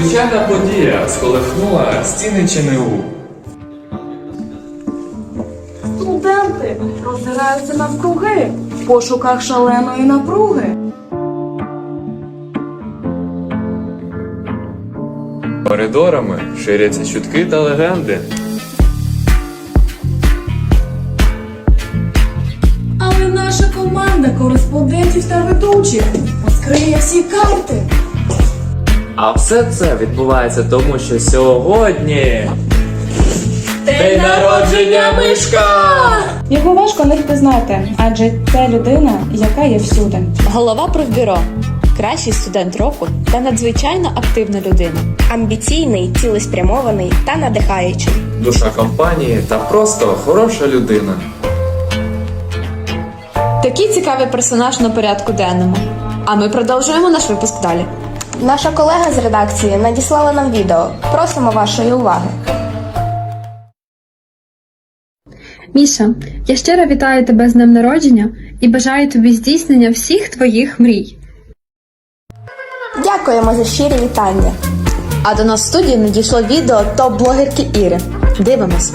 Незвичайна подія сколихнула стіни ЧНУ. Студенти роздираються навкруги в пошуках шаленої напруги. Коридорами ширяться чутки та легенди. Але наша команда кореспондентів та ведучих розкриє всі карти. А все це відбувається тому, що сьогодні день народження мишка! Його важко не впізнати, адже це людина, яка є всюди. Голова профбюро, кращий студент року та надзвичайно активна людина. амбіційний, цілеспрямований та надихаючий. Душа компанії та просто хороша людина. Такий цікавий персонаж на порядку денному. А ми продовжуємо наш випуск далі. Наша колега з редакції надіслала нам відео. Просимо вашої уваги. Міша, я щиро вітаю тебе з днем народження і бажаю тобі здійснення всіх твоїх мрій. Дякуємо за щирі вітання. А до нас в студії надійшло відео топ-блогерки Іри. Дивимось.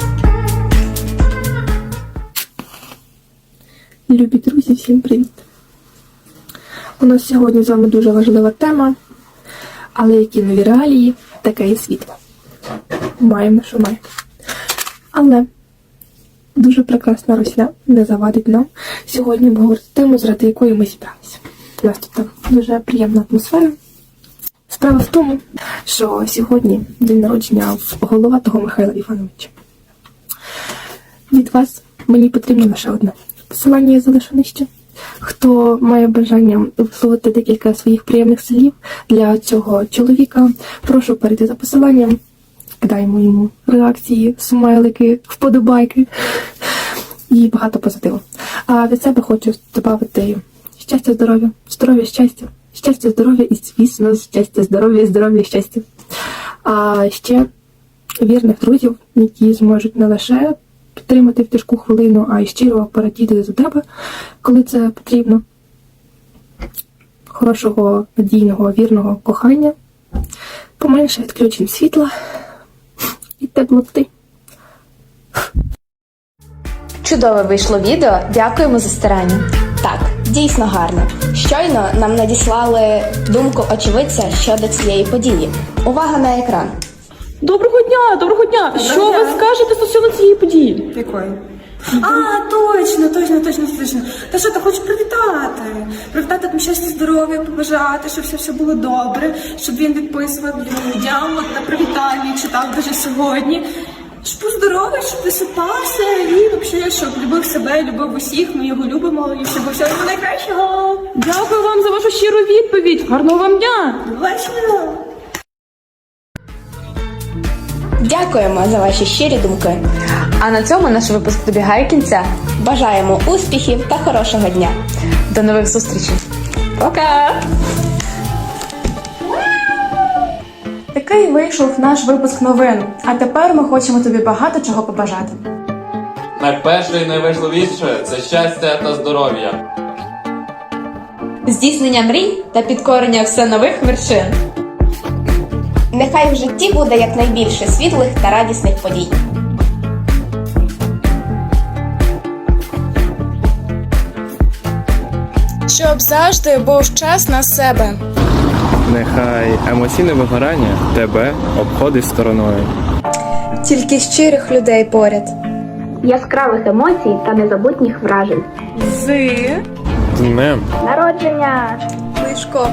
Любі друзі, всім привіт! У нас сьогодні з вами дуже важлива тема, але які нові реалії, таке і світло. Маємо, що маємо. Але дуже прекрасна русня не завадить нам сьогодні обговорити тему, заради якої ми зібралися. У нас тут так дуже приємна атмосфера. Справа в тому, що сьогодні день народження в головатого Михайла Івановича. Від вас мені потрібно лише одне. Посилання я залишу нижче. Хто має бажання висловити декілька своїх приємних слів для цього чоловіка, прошу перейти за посиланням, кидаємо йому реакції, смайлики, вподобайки і багато позитиву. А від себе хочу додати щастя, здоров'я, здоров'я, щастя, щастя, здоров'я і, звісно, щастя, здоров'я, здоров'я, щастя. А ще вірних друзів, які зможуть не лише підтримати в тяжку хвилину, а й щиро порадіти за тебе, коли це потрібно. Хорошого, надійного, вірного кохання, поменше відключень світла і теплоти. Чудове вийшло відео. Дякуємо за старання. Так, дійсно гарно. Щойно нам надіслали думку очевидця щодо цієї події. Увага на екран. Доброго дня, доброго дня. що ви скажете стосовно цієї події? Якої? А, точно, точно, точно, точно. Та що, та хочу привітати. Привітати там щастя, здоров'я, побажати, щоб все, все було добре, щоб він відписував людям, от на привітання читав даже сьогодні. Щоб був здоровий, щоб висипався і взагалі, щоб любив себе, любив усіх, ми його любимо і щоб всього йому найкращого. Дякую вам за вашу щиру відповідь. Гарного вам дня. Бачимо. Дякуємо за ваші щирі думки. А на цьому наш випуск добігає кінця. Бажаємо успіхів та хорошого дня. До нових зустрічей. Пока! Такий вийшов наш випуск новин. А тепер ми хочемо тобі багато чого побажати. Найперше і найважливіше це щастя та здоров'я. Здійснення мрій та підкорення все нових вершин. Нехай в житті буде якнайбільше світлих та радісних подій. Щоб завжди був час на себе. Нехай емоційне вигорання тебе обходить стороною. Тільки щирих людей поряд. Яскравих емоцій та незабутніх вражень. З днем! Народження! Мишко.